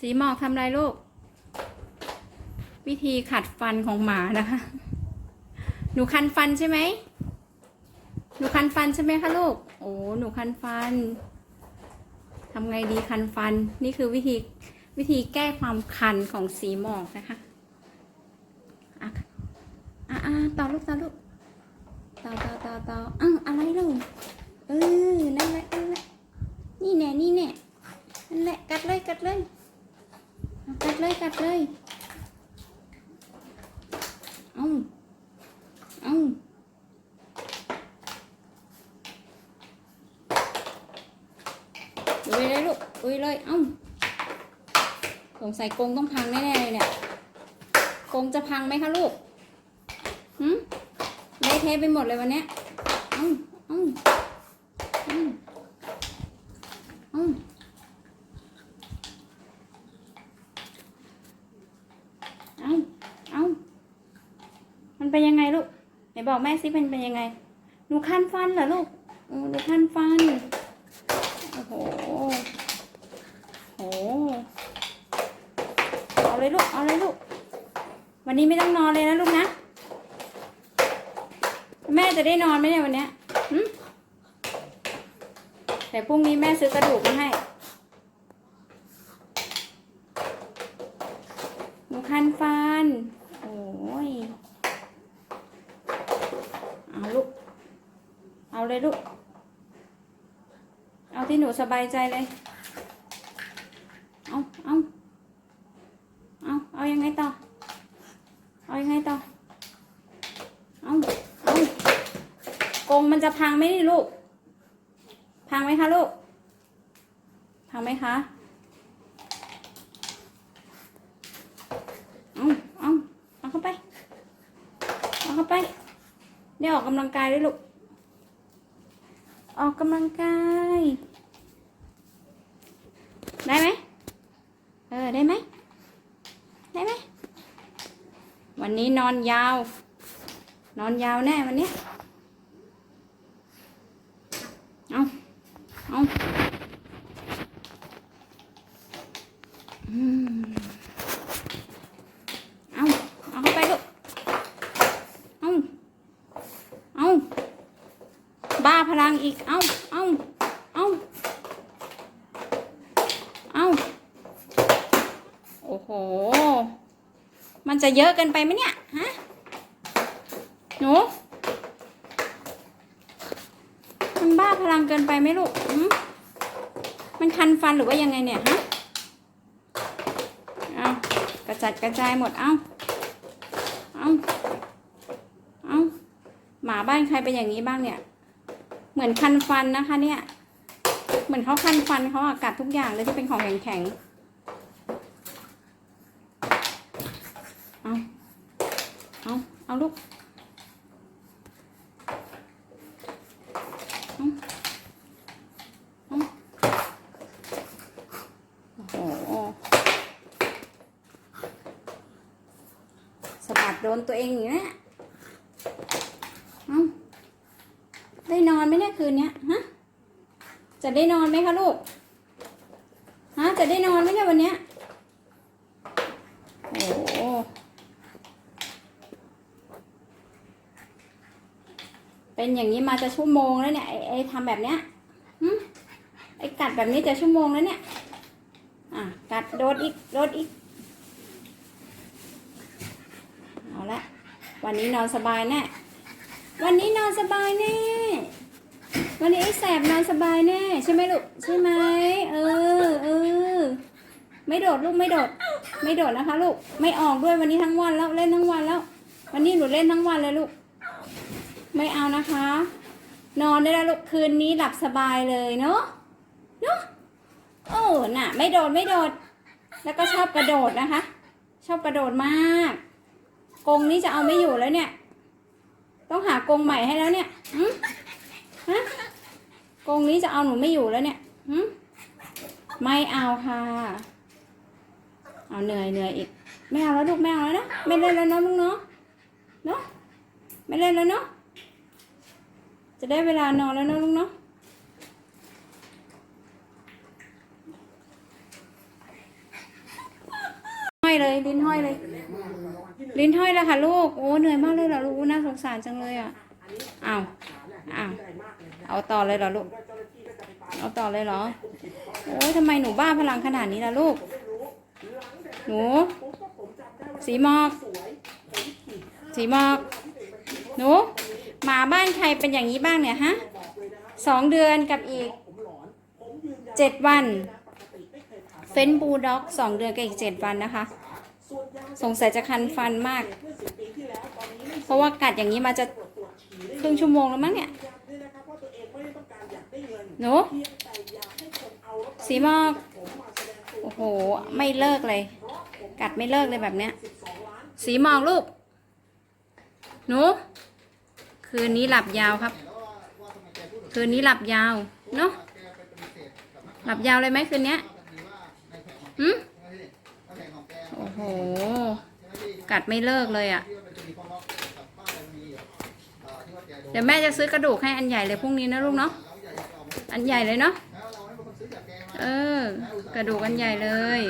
สีหมอกทำไรลูก วิธีขัดฟันของหมานะคะ หนูคันฟันใช่ไหม หนูคันฟันใช่ไหมคะลูก โอ้ หนูคันฟัน ทำไงดีคันฟัน นี่คือวิธีวิธีแก้ความคันของสีหมอกนะคะอะอะอะต่อลูกต่อลูกต่อต่อต่อต่ออ้าวอะไรลูกเออ นั่นแหละนั่นแหละ นี่แน่ นี่แน่ นั่นแหละ กัดเลย กัดเลยเอากัดเลย กัดเลย เอาเอาอุ้ยเลยลูก อุ้ยเลยเอ้าสงสัยกงต้องพังแน่ๆเลยเนี่ยกงจะพังไหมคะลูกหืมเละเทะไปหมดเลยวันนี้เอ้าเอ้าเอ้าเอ้าเอ้าเอ้ามันเป็นยังไงลูกไหนบอกแม่สิมันเป็นยังไงหนูคันฟันเหรอลูกโอ้หนูคันฟัน โอ้โห โอ้โห เอาเลูก เอาเลยลูก วันนี้ไม่ต้องนอนเลยนะลูกนะ แม่จะได้นอนไหมเนี่ยวันเนี้ยแต่พรุ่งนี้แม่ซื้อกระดูกมาให้หนูคันฟัน โอ้ย เอาลูก เอาเลยลูก เอาที่หนูสบายใจเลย เอาเอาเอาเอายังไงต่อ เอายังไงต่อ เอาเอากรงมัน จะพังไหมนี่ลูก พังไหมคะลูก พังไหมคะเอาเอาเอาเข้าไป เอาเข้าไปได้ออกกำลังกายด้วยลูก ออกกำลังกาย ได้ไหมเออ ได้ไหม ได้ไหม วันนี้นอนยาว นอนยาวแน่วันนี้ยเอาเอาอืมเอาเอาเข้าไปลูก เอาเอา บ้าพลังอีก เอ้า เอ้า เอ้า เอ้า โอ้โห มันจะเยอะเกินไปไหมเนี่ย ฮะ หนู มันบ้าพลังเกินไปไหมลูกมมันคันฟันหรือว่ายังไงเนี่ย ฮะ เอากระจัดกระจายหมด เอ้า เอ้า เอ้า หมาบ้านใครเป็นอย่างนี้บ้างเนี่ย เหมือนคันฟันนะคะ เนี่ย เหมือนเขาคันฟันเขาอะกัดทุกอย่างเลยที่เป็นของแข็งๆเอาเอาเอาลูกเอาเอาโอ้โหสะบัดโดนตัวเองอย่างนี้ยเอาได้น อนไหมเนี่ยคืนเนี้ยฮะจะได้นอนไหมคะลูกฮะจะได้นอนไหมเนี่ยวันเนี้ยโอ้โหเป็นอย่างนี้มาจะชั่วโมงแล้วเนี่ยไอ้ไอ้ทำแบบเนี้ยไอ้กัดแบบนี้จะชั่วโมงแล้วเนี่ยอะกัดโดดอีกโดดอีกเอาละวันนี้นอนสบายแน่วันนี้นอนสบายแน่ วันนี้ไอ้แสบนอนสบายแน่ใช่ไหมลูกใช่ไหมเออเออไม่โดดลูกไม่โดด ไม่โดดนะคะลูกไม่ออกด้วยวันนี้ทั้งวันแล้วเล่นทั้งวันแล้ว วันนี้หนูเล่นทั้งวันเลยลูก ไม่เอานะคะ นอนได้แล้วลูกคืนนี้หลับสบายเลยเนาะเนาะโอ้น่ะ ไม่โดดไม่โดด แล้วก็ชอบกระโดดนะคะ ชอบกระโดดมากกรงนี้จะเอาไม่อยู่แล้วเนี่ย ต้องหากงใหม่ให้แล้วเนี่ยฮะ กรงนี้จะเอาหนูไม่อยู่แล้วเนี่ยหืมไม่เอาค่ะ เอาเหนื่อยเหนื่อยอีก ไม่เอาแล้วลูกไม่เอาแล้วนะ ไม่เล่นแล้วเนาะลูกเนาะ เนาะ ไม่เล่นแล้วเนาะ จะได้เวลานอนแล้วเนาะลูกเนาะห้อยเลยลิ้นห้อยเลย ลิ้นห้อยแล้วค่ะลูก โอ้เหนื่อยมากเลยเหรอลูกน่าสงสารจังเลยอะอ้าว อ้าวเอาต่อเลยเหรอลูก เอาต่อเลยเหรอ โอ้ยทำไมหนูบ้าพลังขนาดนี้ล่ะลูก หนู สีหมอก สีหมอก หนู หมาบ้านใครเป็นอย่างนี้บ้างเนี่ยฮะ สองเดือนกับอีกเจ็ดวัน เฟนบูลด็อกสองเดือนกับอีกเจ็ดวันนะคะ สงสัยจะคันฟันมาก เพราะว่ากัดอย่างนี้มาจะค รึ่งชั่วโมงแล้วมั้งเนี่ยหนูสีหมอก โอ้โห ไม่เลิกเลย กัดไม่เลิกเลยแบบเนี้ย สีหมอกลูก หนู คืนนี้หลับยาวครับ คืนนี้หลับยาว เนาะ หลับยาวเลยไหมคืนเนี้ยหืมโอ้โห กัดไม่เลิกเลยอะ่ะ เดี๋ยวแม่จะซื้อกระดูกให้อันใหญ่เลยพรุ่งนี้นะลูกเนาะอันใหญ่เลยเนาะเออกระดูกอันใหญ่เลย